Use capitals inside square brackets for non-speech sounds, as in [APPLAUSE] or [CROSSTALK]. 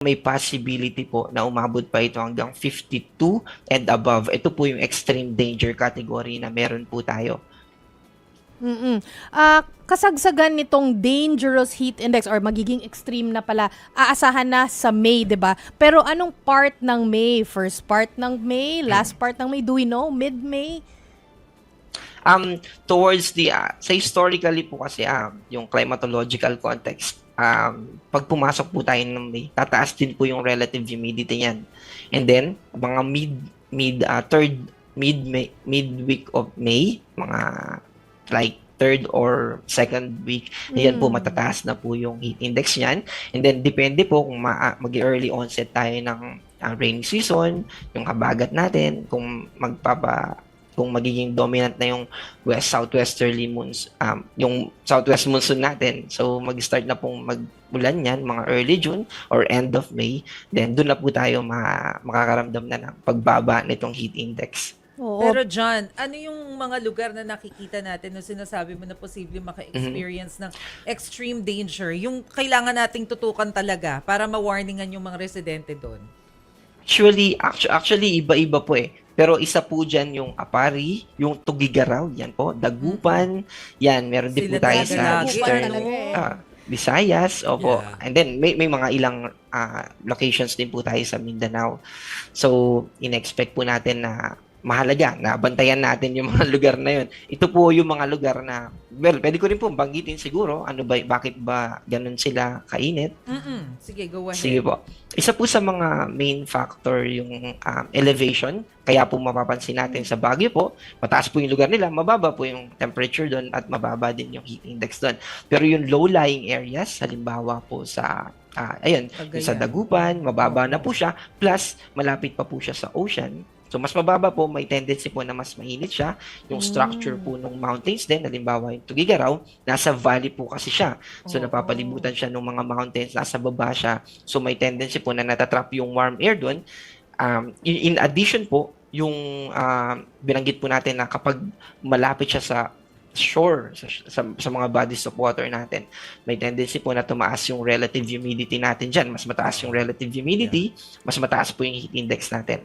may possibility po na umabot pa ito hanggang 52 and above. Ito po yung extreme danger category na meron po tayo. Mm-mm. Ah, kasagsagan nitong dangerous heat index or magiging extreme na pala, aasahan na sa May, 'di ba? Pero anong part ng May? First part ng May, last part ng May, do we know? Mid-May? Um, towards the, ah, sa historically po kasi, um, yung climatological context, um, pag pumasok po tayo ng May, tataas din po yung relative humidity niyan. And then, mga mid, mid, ah, third, mid, May, mid week of May, mga like third or second week, yan po Mm. matataas na po yung heat index niyan. And then, depende po kung ma- mag-early onset tayo ng ah, rainy season, yung habagat natin, kung magpapa kung magiging dominant na yung west southwesterly moons um, yung southwest monsoon natin so mag-start na pong magulan yan mga early June or end of May then doon na po tayo ma- makakaramdam na ng pagbaba nitong heat index Oo. Pero John, ano yung mga lugar na nakikita natin na sinasabi mo na posible maka-experience ng extreme danger? Yung kailangan nating tutukan talaga para ma-warningan yung mga residente doon. actually actu- actually iba-iba po eh pero isa po dyan yung Apari, yung Tugigaraw, yan po, Dagupan, yan, meron din po tayo sa Eastern eh. ah, Visayas, opo. Yeah. And then may may mga ilang ah, locations din po tayo sa Mindanao. So, in-expect po natin na mahalaga na bantayan natin yung [LAUGHS] mga lugar na yun. Ito po yung mga lugar na well, pwede ko rin po banggitin siguro ano ba bakit ba ganun sila kainit. Mm-mm. Sige, go ahead. Sige po. Isa po sa mga main factor yung um, elevation. Kaya po mapapansin natin sa Baguio po, mataas po yung lugar nila, mababa po yung temperature doon at mababa din yung heat index doon. Pero yung low-lying areas, halimbawa po sa ah, ayun, yung sa Cagayan. Dagupan, mababa na po siya, plus malapit pa po siya sa ocean. So mas mababa po, may tendency po na mas mainit siya. Yung structure po ng mountains din, halimbawa yung Tugigaraw, nasa valley po kasi siya. So Oo. napapalibutan siya ng mga mountains, nasa baba siya. So may tendency po na natatrap yung warm air doon. Um, in, in addition po, yung um, binanggit po natin na kapag malapit siya sa shore, sa, sa, sa mga bodies of water natin, may tendency po na tumaas yung relative humidity natin dyan. Mas mataas yung relative humidity, mas mataas po yung heat index natin.